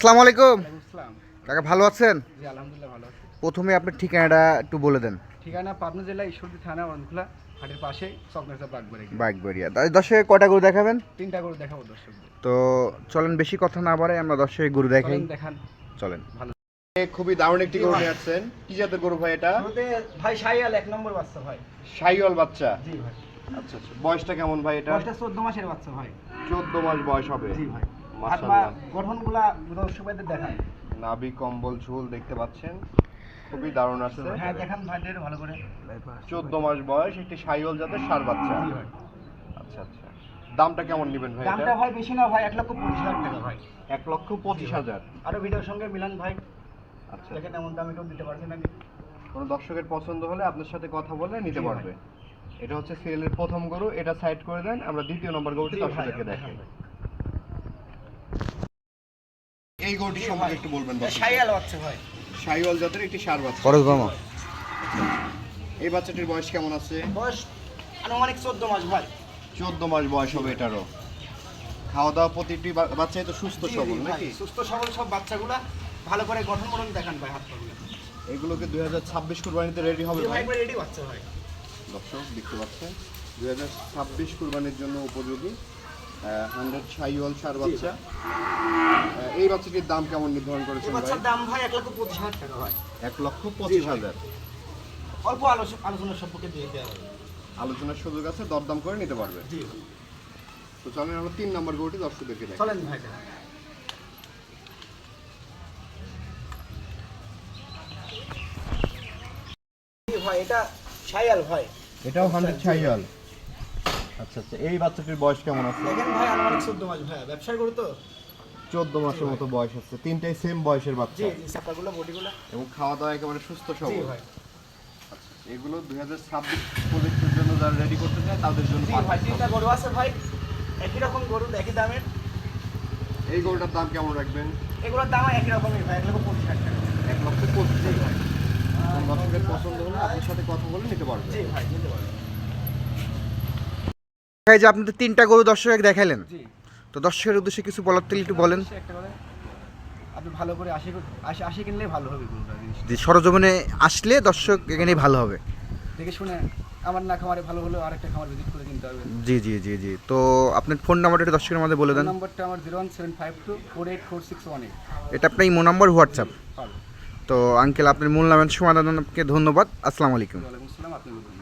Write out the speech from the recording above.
আসসালামু আলাইকুম। কাকা ভালো আছেন? জি আলহামদুলিল্লাহ ভালো আছি। প্রথমে আপনার ঠিকানাটা একটু বলে দেন। ঠিকানা পাবনা জেলা ঈশ্বরদী থানা অরণখোলা হাটের পাশে চকনাচা বাগবাড়ি বাইকবাড়িয়া তাই দশে কটা গরু দেখাবেন? তিনটা করে দেখাবো দর্শকদের তো চলেন বেশি কথা না বাড়াই আমরা দশে গরু দেখাই। দেখান। চলেন। ভালো। খুবই দারুণ একটি গরু নিয়ে আসছেন। কি জাতের গরু ভাই এটা? ভাই সাইয়াল এক নম্বর বাচ্চা ভাই। সাইওয়াল বাচ্চা? জি ভাই। আচ্ছা আচ্ছা। বয়সটা কেমন ভাই এটা? দশটা চোদ্দ মাসের বাচ্চা ভাই। চোদ্দ মাস বয়স হবে। জি ভাই। হাত পা গঠনগুলা দর্শক দেখান। নাভি কম্বল ঝুল দেখতে পাচ্ছেন। খুবই দারুণ আছে। হ্যাঁ দেখান ভাইদের ভালো করে। চোদ্দ মাস বয়স একটি সাইওয়াল জাতের সার বাচ্চা। আচ্ছা আচ্ছা। দামটা কেমন নেবেন ভাই দামটা ভাই বেশি না ভাই এক লক্ষ পঁচিশ হাজার টাকা ভাই। এক লক্ষ পঁচিশ হাজার। আরও ভিডিওর সঙ্গে মিলান ভাই। আচ্ছা। দেখেন এমন দামে কেউ দিতে পারছে নাকি? কোনো দর্শকের পছন্দ হলে আপনার সাথে কথা বলে নিতে পারবে। এটা হচ্ছে সিরিয়ালের প্রথম গরু এটা সাইড করে দেন আমরা দ্বিতীয় নম্বর গরুটি দর্শকদেরকে দেখাই দেখান এই গরুটি সম্পর্কে একটু বলবেন ভাই। সাইয়াল বাচ্চা ভাই। সাইওয়াল জাতের একটি সার বাচ্চা। খরচ বামা এই বাচ্চাটির বয়স কেমন আছে? বয়স আনুমানিক চোদ্দ মাস ভাই। চোদ্দ মাস বয়স হবে এটারও। খাওয়া দাওয়া প্রতিটি বাচ্চাই তো সুস্থ সবল নাকি? সুস্থ সবল সব বাচ্চাগুলা ভালো করে গঠন গঠন দেখান ভাই হাত পাগুলো এগুলোকে দুই হাজার ছাব্বিশ কুরবানিতে রেডি হবে ভাই ভাই? রেডি বাচ্চা ভাই। দর্শক দেখতে পাচ্ছেন। দুই হাজার ছাব্বিশ কুরবানির জন্য উপযোগী। হান্ড্রেড সাইওয়াল সার বাচ্চা। এই বাচ্চাটির দাম কেমন নির্ধারণ করেছেন ভাই? দাম ভাই এক লক্ষ পঁচিশ হাজার টাকা ভাই। এক লক্ষ পঁচিশ হাজার। অল্প আলোচনা সম্পর্কে দিয়ে দেওয়া হবে। আলোচনার সুযোগ আছে দরদাম করে নিতে পারবে। তো চলেন আমরা তিন নম্বর গরুটি দর্শকদেরকে দেখ চলেন ভাই ভাই এটা সাইয়াল ভাই। এটাও হান্ড্রেড সাইওয়াল আচ্ছা আচ্ছা এই বাচ্চাটির বয়স কেমন আছে? দেখেন ভাই আনুমানিক চোদ্দ মাস ভাই ব্যবসা করো তো? চোদ্দ মাসের মতো বয়স আছে। তিনটাই সেম বয়সের জি বাচ্চা। জি সাপাগুলো বডিগুলো। এবং খাওয়া দাওয়া একেবারে সুস্থ জি সবল। ভাই। এগুলো দুই হাজার ছাব্বিশ প্রজেক্টের জন্য যারা রেডি করতে চায় তাদের জন্য জি ভাই তিনটা গরু আছে ভাই। একই রকম গরু একই দামের। এই গরুটার দাম কেমন রাখবেন? এগুলোর দাম একই রকমই ভাই এক লক্ষ পঁচিশ হাজার টাকা। এক লক্ষ পঁচিশ কোন দর্শকের পছন্দ হলে আপনার সাথে কথা বলে নিতে পারবে জি ভাই নিতে পারবেন। এই যে আপনি তো তিনটা গরু দর্শক দেখাইলেন। জি। তো দর্শকের উদ্দেশ্যে কিছু বলার থেকে একটু বলেন। আপনি ভালো করে আশি আশি আশি কিনলে ভালো হবে গরুটা জিনিসটা। আসলে দর্শক এখানেই ভালো হবে। দেখে শুনে আমার না খামারে ভালো হলেও আরেকটা খামার ভিজিট করে কিনতে হবে জি জি জি জি। তো আপনার ফোন নাম্বারটা একটু দর্শকের মধ্যে বলে দেন। নম্বরটা আমার zero one seven five two four eight four six one eight. এটা আপনার ইমো নাম্বার হোয়াটসঅ্যাপ। তো আঙ্কেল আপনার মূল নামের সমাধানকে ধন্যবাদ। আসসালামু আলাইকুম। ওয়ালাইকুম আসসালাম আপনি বলুন